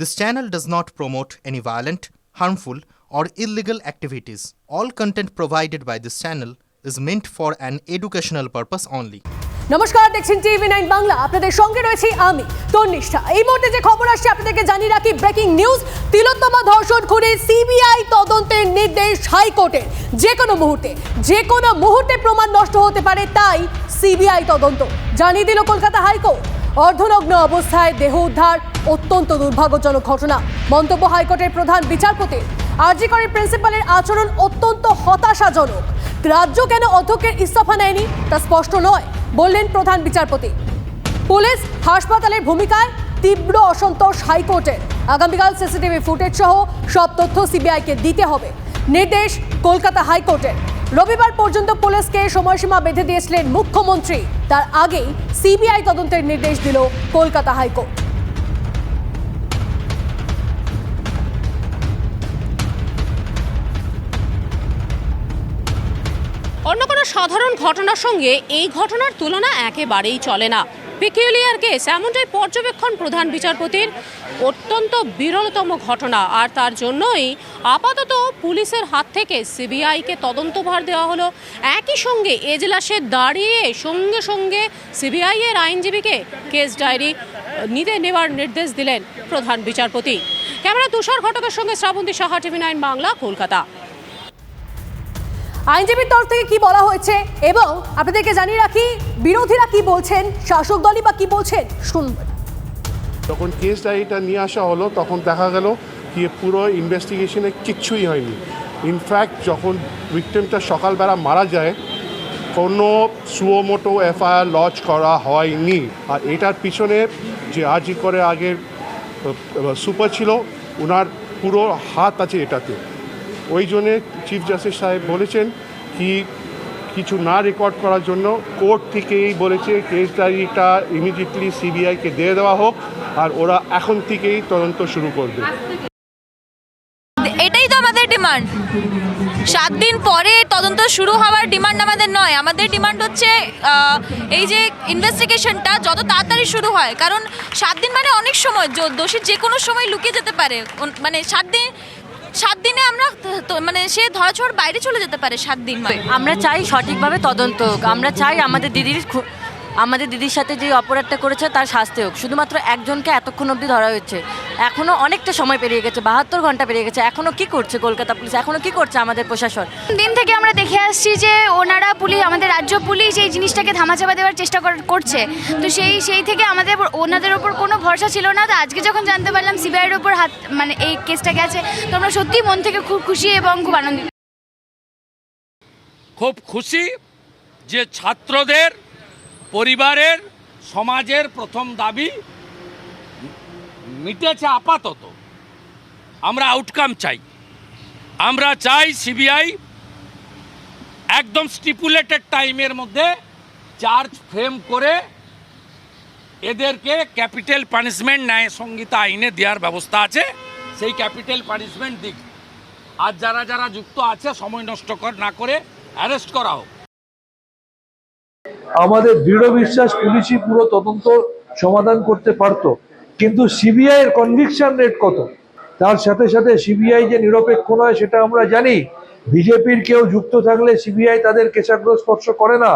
This channel does not promote any violent, harmful, or illegal activities. All content provided by this channel is meant for an educational purpose only. নমস্কার দেখছেন TV nine Bangla. আপনাদের সঙ্গে রয়েছি আমি তন্নিষ্ঠা। এই মুহূর্তে যে খবর আসছে আপনাদেরকে জানিয়ে রাখি ব্রেকিং নিউজ তিলোত্তমা ধর্ষণ খুনে সিবিআই তদন্তের নির্দেশ হাইকোর্টের। যে কোনো মুহূর্তে যে কোনো মুহূর্তে প্রমাণ নষ্ট হতে পারে তাই সিবিআই তদন্ত। জানিয়ে দিল কলকাতা হাইকোর্ট। অর্ধনগ্ন অবস্থায় দেহ উদ্ধার। অত্যন্ত দুর্ভাগ্যজনক ঘটনা। মন্তব্য হাইকোর্টের প্রধান বিচারপতি আরজিকরের প্রিন্সিপালের আচরণ অত্যন্ত হতাশাজনক। রাজ্য কেন অধ্যক্ষের ইস্তফা নেয়নি তা স্পষ্ট নয়, বললেন প্রধান বিচারপতি। পুলিশ হাসপাতালের ভূমিকায় তীব্র অসন্তোষ হাইকোর্টের। আগামীকাল সিসিটিভি ফুটেজ সহ সব তথ্য সিবিআইকে দিতে হবে, নির্দেশ কলকাতা হাইকোর্টের। রবিবার পর্যন্ত পুলিশকে সময়সীমা বেঁধে দিয়েছিলেন মুখ্যমন্ত্রী। তার আগেই সিবিআই তদন্তের নির্দেশ দিল কলকাতা হাইকোর্ট। কোনো সাধারণ ঘটনার সঙ্গে এই ঘটনার তুলনা একেবারেই চলে না। পিকিউলিয়ার কেস এমনটাই পর্যবেক্ষণ প্রধান বিচারপতির অত্যন্ত বিরলতম ঘটনা। আর তার জন্যই আপাতত পুলিশের হাত থেকে সিবিআইকে তদন্তভার দেওয়া হলো। একই সঙ্গে এজলাসে দাঁড়িয়ে সঙ্গে সঙ্গে সিবিআই এর আইনজীবীকে কেস ডায়েরি নিতে নেওয়ার নির্দেশ দিলেন প্রধান বিচারপতি। ক্যামেরা তুষার ঘটকের সঙ্গে শ্রাবন্তী সাহা, টিভি নাইন বাংলা, কলকাতা। আইনজীবীর তরফ থেকে কি বলা হয়েছে? এবং আপনাদেরকে জানিয়ে রাখি, বিরোধীরা কি বলছেন, শাসক দলই বা কি বলছেন শুনবেন যখন কেস ডায়েরিটা নিয়ে আসা হলো, তখন দেখা গেল কি পুরো ইনভেস্টিগেশনে কিচ্ছুই হয়নি। ইনফ্যাক্ট যখন ভিকটিমটা সকালবেলা মারা যায়, কোনো সুয়োমোটো এফআইআর লঞ্চ করা হয়নি। আর এটার পিছনে যে আরজি করে আগের সুপার ছিল ওনার পুরো হাত আছে এটাতে। ওই জন্যে চিফ জাস্টিস সাহেব বলেছেন কি কিছু না রেকর্ড করার জন্য কোর্ট থেকেই বলেছে কেস ডায়েরিটা ইমিডিয়েটলি সিবিআইকে দিয়ে দেওয়া হোক আর ওরা এখন থেকেই তদন্ত শুরু করবে। এটাই তো আমাদের ডিমান্ড সাত দিন পরে তদন্ত শুরু হওয়ার ডিমান্ড আমাদের নয়। আমাদের ডিমান্ড হচ্ছে এই যে ইনভেস্টিগেশনটা যত তাড়াতাড়ি শুরু হয়। কারণ সাত দিন মানে অনেক সময় দোষী যে কোনো সময় লুকিয়ে যেতে পারে। মানে সাত দিন সাত দিনে আমরা মানে সে ধরাছোঁয়ার বাইরে চলে যেতে পারে সাত দিন। আমরা চাই সঠিকভাবে তদন্ত আমরা চাই আমাদের দিদির আমাদের দিদির সাথে যে অপরাধটা করেছে তার শাস্তি হোক। শুধুমাত্র একজনকে এতক্ষণ অবধি ধরা হয়েছে। এখনও অনেকটা সময় পেরিয়ে গেছে বাহাত্তর ঘণ্টা পেরিয়ে গেছে। এখনও কি করছে কলকাতা পুলিশ? এখনও কি করছে আমাদের প্রশাসন? দিন থেকে আমরা দেখে আসছি যে ওনারা পুলিশ আমাদের রাজ্য পুলিশ এই জিনিসটাকে ধামাচাপা দেওয়ার চেষ্টা করছে। তো সেই সেই থেকে আমাদের ওপর- ওনাদের ওপর কোনো ভরসা ছিল না। তো আজকে যখন জানতে পারলাম সিবিআইয়ের ওপর হাত মানে এই কেসটা গেছে তো আমরা সত্যিই মন থেকে খুব খুশি এবং খুব আনন্দিত। খুব খুশি যে ছাত্রদের পরিবারের, সমাজের প্রথম দাবি মিটেছে আপাতত। আমরা আউটকাম চাই। আমরা চাই সিবিআই একদম স্টিপুলেটেড টাইমের মধ্যে চার্জ ফ্রেম করে এদেরকে ক্যাপিটাল পানিশমেন্ট ন্যায় সংহিতা আইনে দেওয়ার ব্যবস্থা আছে। সেই ক্যাপিটাল পানিশমেন্ট দিক। আর যারা যারা যুক্ত আছে, সময় নষ্ট না করে অ্যারেস্ট করা হোক। আমাদের দৃঢ় বিশ্বাস পুলিশই পুরো তদন্ত সমাধান করতে পারত। কিন্তু সিবিআই এর কনভিকশন রেট কত? তার সাথে সাথে সিবিআই যে নিরপেক্ষ নয় সেটা আমরা জানি। বিজেপির কেউ যুক্ত থাকলে সিবিআই তাদের কেশাগ্র স্পর্শ করে না।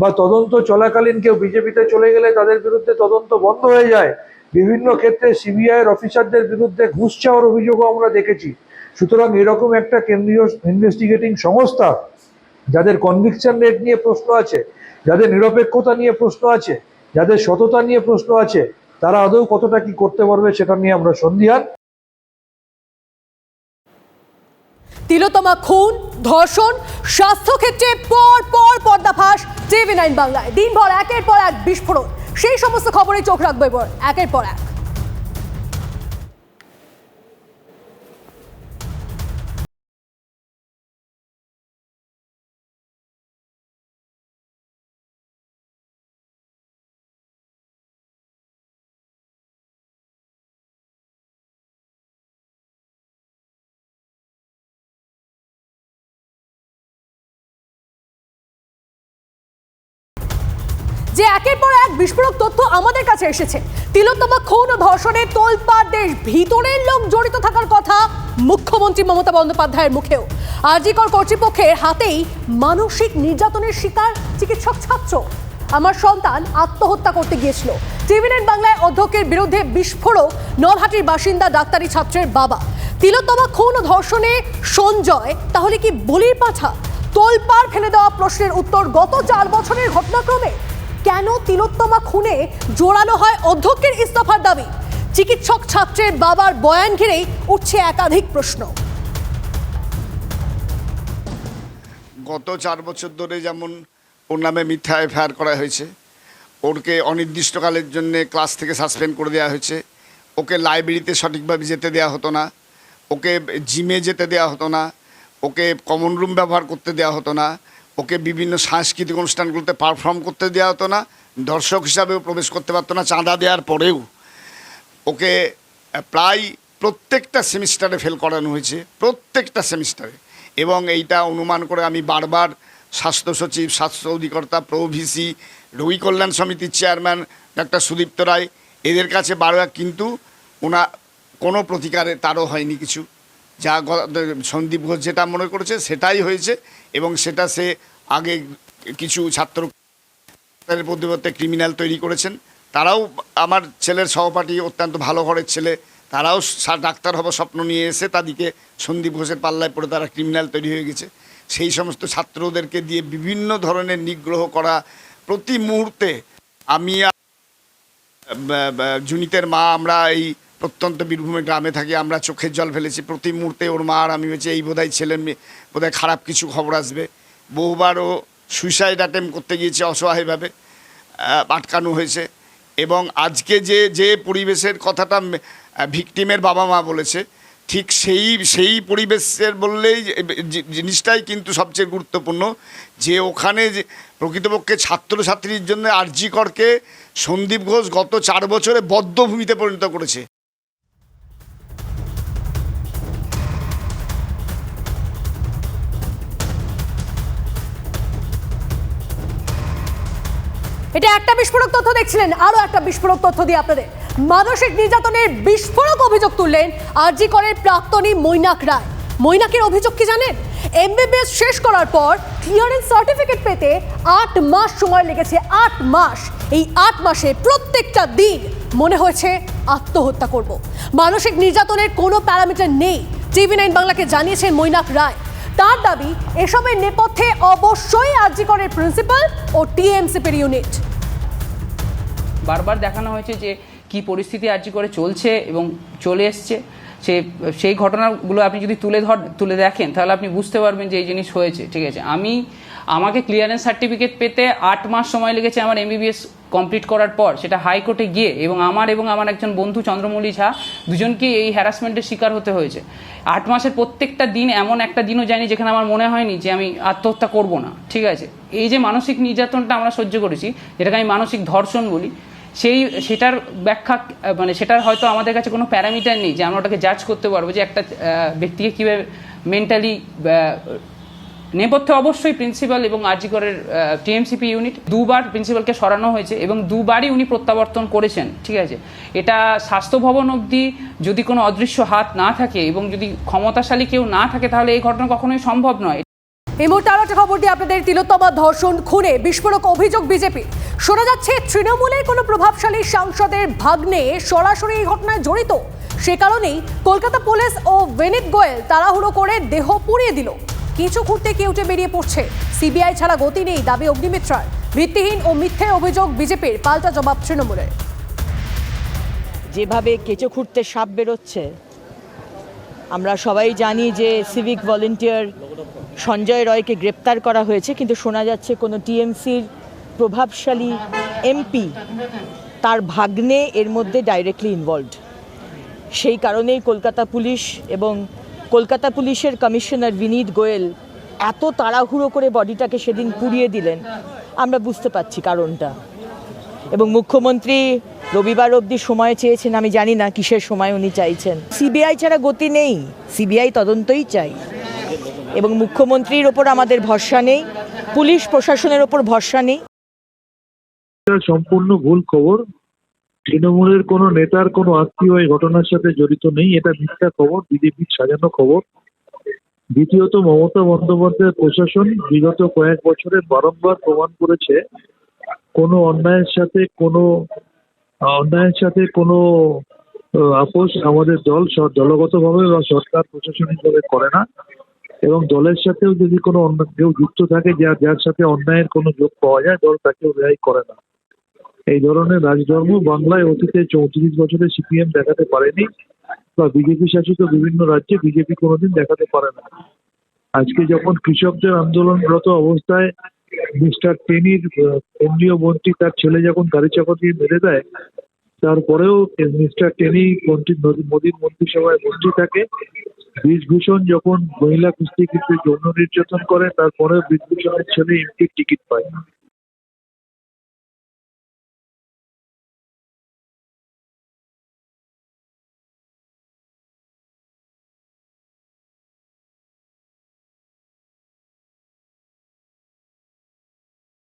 বা তদন্ত চলাকালীন কেউ বিজেপিতে চলে গেলে তাদের বিরুদ্ধে তদন্ত বন্ধ হয়ে যায়। বিভিন্ন ক্ষেত্রে সিবিআই এর অফিসারদের বিরুদ্ধে ঘুষ চাওয়ার অভিযোগও আমরা দেখেছি। সুতরাং এরকম একটা কেন্দ্রীয় ইনভেস্টিগেটিং সংস্থা, যাদের কনভিকশন রেট নিয়ে প্রশ্ন আছে যাদের নিরপেক্ষতা নিয়ে প্রশ্ন আছে, যাদের সততা নিয়ে প্রশ্ন আছে, তারা আদৌ কতটা কি করতে পারবে সেটা নিয়ে আমরা সন্ধিহান। তিলোতমা খুন, ধর্ষণ, স্বাস্থ্যক্ষেত্রে পর পর পর্দাফাস টিভি নাইন বাংলায়। দিনভর একের পর এক বিস্ফোরণ। সেই সমস্ত খবরে চোখ রাখবে এবার, একের পর এক। যে একের পর এক বিস্ফোরক তথ্য আমাদের কাছে এসেছে। তিলোত্তমা খুন ও ধর্ষণে তোলপাড় দেশ ভিতরের লোক জড়িত থাকার কথা মুখ্যমন্ত্রী মমতা বন্দ্যোপাধ্যায়ের মুখেও। আরজিকর কর্তৃপক্ষের হাতেই মানসিক নির্যাতনের শিকার চিকিৎসক ছাত্র। আমার সন্তান আত্মহত্যা করতে গিয়েছিল। টিভি নাইন বাংলায় অধ্যক্ষের বিরুদ্ধে বিস্ফোরক নলহাটির বাসিন্দা ডাক্তারি ছাত্রের বাবা। তিলোত্তমা খুন ও ধর্ষণে সঞ্জয়, তাহলে কি বলির পাঠা তোলপাড় ফেলে দেওয়া প্রশ্নের উত্তর গত চার বছরের ঘটনাক্রমে? কেন তিলোত্তমা খুনে জোরালো হয় অধ্যক্ষের ইস্তফার দাবি? চিকিৎসক ছাত্রের বাবার বয়ান ঘিরেই উঠছে একাধিক প্রশ্ন। গত চার বছর ধরে যেমন ওর নামে মিথ্যা এফআইআর করা হয়েছে, ওরকে অনির্দিষ্টকালের জন্য ক্লাস থেকে সাসপেন্ড করে দেওয়া হয়েছে, ওকে লাইব্রেরিতে সঠিকভাবে যেতে দেওয়া হতো না, ওকে জিমে যেতে দেওয়া হতো না, ওকে কমন রুম ব্যবহার করতে দেওয়া হতো না ওকে বিভিন্ন সাংস্কৃতিক অনুষ্ঠানগুলোতে পারফর্ম করতে দেওয়া হতো না, দর্শক হিসাবেও প্রবেশ করতে পারতো না, চাঁদা দেওয়ার পরেও। ওকে প্রায় প্রত্যেকটা সেমিস্টারে ফেল করানো হয়েছে, প্রত্যেকটা সেমিস্টারে। এবং এইটা অনুমান করে আমি বারবার স্বাস্থ্য সচিব, স্বাস্থ্য অধিকর্তা প্রভিসি রোগী কল্যাণ সমিতির চেয়ারম্যান, ডাক্তার সুদীপ্ত রায়, এদের কাছে বারবার কিন্তু ওনা কোনো প্রতিকারে তারও হয়নি কিছু। যা সন্দীপ ঘোষ যেটা মনে করেছে সেটাই হয়েছে এবং সেটা সে আগে কিছু ছাত্র পরিবর্তে ক্রিমিনাল তৈরি করেছেন। তারাও আমার ছেলের সহপাঠী, অত্যন্ত ভালো ঘরের ছেলে। তারাও ডাক্তার হবার স্বপ্ন নিয়ে এসে তাদেরকে সন্দীপ ঘোষের পাল্লায় পড়ে তারা ক্রিমিনাল তৈরি হয়ে গেছে। সেই সমস্ত ছাত্রদেরকে দিয়ে বিভিন্ন ধরনের নিগ্রহ করা প্রতি মুহূর্তে আমি জুনিতের মা, আমরা এই প্রত্যন্ত বীরভূমে গ্রামে থাকি, আমরা চোখের জল ফেলেছি। প্রতি মুহূর্তে ওর মা আর আমি বলছি, এই বোধহয় ছেলে মেয়ে, বোধহয় খারাপ কিছু খবর আসবে। বহুবার ও সুইসাইড অ্যাটেম্প করতে গিয়েছে অসহায়ভাবে আটকানো হয়েছে। এবং আজকে যে যে পরিবেশের কথাটা ভিকটিমের বাবা মা বলেছে, ঠিক সেই সেই পরিবেশের বললেই জিনিসটাই কিন্তু সবচেয়ে গুরুত্বপূর্ণ যে, ওখানে যে, প্রকৃতপক্ষে ছাত্রছাত্রীর জন্য আরজিকরকে সন্দীপ ঘোষ গত চার বছরে বদ্ধভূমিতে পরিণত করেছে। এটা একটা বিস্ফোরক তথ্য দেখছিলেন আরও একটা বিস্ফোরক তথ্য দিয়ে আপনাদের। মানসিক নির্যাতনের বিস্ফোরক অভিযোগ তুললেন আরজি করের প্রাক্তনী মৈনাক রায়। মৈনাকের অভিযোগ কি জানেন? এমবিবিএস শেষ করার পর ক্লিয়ারেন্স সার্টিফিকেট পেতে আট মাস সময় লেগেছে, আট মাস। এই আট মাসে প্রত্যেকটা দিন মনে হয়েছে আত্মহত্যা করব। মানসিক নির্যাতনের কোনো প্যারামিটার নেই। টিভি নাইন বাংলাকে জানিয়েছেন মৈনাক রায়। তার দাবি, এসবের নেপথ্যে অবশ্যই আরজি করে প্রিন্সিপাল ও টিএমসিপির ইউনিট। বারবার দেখানো হয়েছে যে কি পরিস্থিতি আরজি করে চলছে এবং চলে এসছে। সে, সেই ঘটনাগুলো আপনি যদি তুলে ধর, তুলে দেখেন, তাহলে আপনি বুঝতে পারবেন যে এই জিনিস হয়েছে, ঠিক আছে? আমি, আমাকে ক্লিয়ারেন্স সার্টিফিকেট পেতে আট মাস সময় লেগেছে আমার এমবিবিএস কমপ্লিট করার পর, সেটা হাইকোর্টে গিয়ে, এবং আমার এবং আমার একজন বন্ধু চন্দ্রমৌলি ঝা দুজনকেই এই হ্যারাসমেন্টের শিকার হতে হয়েছে। আট মাসের প্রত্যেকটা দিন এমন একটা দিনও যায়নি, যেখানে আমার মনে হয়নি যে আমি আত্মহত্যা করব না, ঠিক আছে? এই যে মানসিক নির্যাতনটা আমরা সহ্য করেছি, যেটাকে আমি মানসিক ধর্ষণ বলি সেই, সেটার ব্যাখ্যা মানে সেটার হয়তো আমাদের কাছে কোনো প্যারামিটার নেই যে আমরা ওটাকে জাজ করতে পারব যে একটা ব্যক্তিকে কীভাবে মেন্টালি নেপথ্যে অবশ্যই প্রিন্সিপাল এবং আরজিকরের টিএমসিপি ইউনিট দুবার প্রিন্সিপালকে সরানো হয়েছে এবং দুবারই উনি প্রত্যাবর্তন করেছেন, ঠিক আছে? এটা স্বাস্থ্য ভবন অবধি যদি কোনো অদৃশ্য হাত না থাকে এবং যদি ক্ষমতাশালী কেউ না থাকে তাহলে এই ঘটনা কখনোই সম্ভব নয়। এই মুহূর্তে আরও একটা খবর আপনাদের তিলোত্তমা ধর্ষণ খুনে বিস্ফোরক অভিযোগ বিজেপি। শোনা যাচ্ছে, তৃণমূলের কোনো প্রভাবশালী সাংসদের ভাগ্নে সরাসরি এই ঘটনায় জড়িত। সে কারণেই কলকাতা পুলিশ ও ভেনিত গোয়েল তাড়াহুড়ো করে দেহ পুড়িয়ে দিল। কিছু ঘুরতে কেউ উঠে বেরিয়ে পড়ছে। সিবিআই ছাড়া গতি নেই দাবি অগ্নিমিত্রার। ভিত্তিহীন ও মিথ্যে অভিযোগ বিজেপির পাল্টা জবাব তৃণমূলের। যেভাবে কেঁচো খুঁড়তে সাপ বেরোচ্ছে, আমরা সবাই জানি যে সিভিক ভলেন্টিয়ার সঞ্জয় রয়কে গ্রেপ্তার করা হয়েছে, কিন্তু শোনা যাচ্ছে কোনো টিএমসির প্রভাবশালী এমপি তার ভাগ্নে এর মধ্যে ডাইরেক্টলি ইনভলভড সেই কারণেই কলকাতা পুলিশ এবং কলকাতা পুলিশের কমিশনার বিনীত গোয়েল এত তাড়াহুড়ো করে বডিটাকে সেদিন পুড়িয়ে দিলেন। আমরা বুঝতে পারছি কারণটা। এবং মুখ্যমন্ত্রী রবিবার অবধি সময় চেয়েছেন, আমি জানি না কিসের সময় উনি চাইছেন। সিবিআই ছাড়া গতি নেই। সিবিআই তদন্তই চাই। এবং মুখ্যমন্ত্রীর ওপর আমাদের ভরসা নেই, পুলিশ প্রশাসনের ওপর ভরসা নেই। সম্পূর্ণ ভুল খবর। তৃণমূলের কোনো নেতার কোনো আত্মীয় এই ঘটনার সাথে জড়িত নেই, এটা মিথ্যা খবর, বিজেপির সাজানো খবর। দ্বিতীয়ত, মমতা বন্দ্যোপাধ্যায়ের প্রশাসন বিগত কয়েক বছরে বারংবার প্রমাণ করেছে, কোনো অন্যায়ের সাথে কোনো, অন্যায়ের সাথে কোনো আপোষ আমাদের দল দলগতভাবে বা সরকার প্রশাসনিকভাবে করে না। এবং দলের সাথেও যদি কোনো অন্য কেউ যুক্ত থাকে যার যার সাথে অন্যায়ের কোনো যোগ পাওয়া যায়, দল তাকেও রেহাই করে না। এই ধরনের রাজধর্ম বাংলায় অতীতে চৌত্রিশ বছরে সিপিএম দেখাতে পারেনি বা বিজেপি শাসিত বিভিন্ন রাজ্যে বিজেপি কোনোদিন দেখাতে পারে না। আজকে যখন কৃষকদের আন্দোলনরত অবস্থায় মিস্টার টেনির কেন্দ্রীয় মন্ত্রী তার ছেলে যখন গাড়ি চাপা দিয়ে মেরে দেয় তারপরেও মিস্টার টেনি মন্ত্রী মোদীর মন্ত্রিসভায় মন্ত্রী থাকে। বীজভূষণ যখন মহিলা কুস্তিগীরদের যৌন নির্যাতন করে তারপরে বীজভূষণের ছেলে এমপির টিকিট পায়।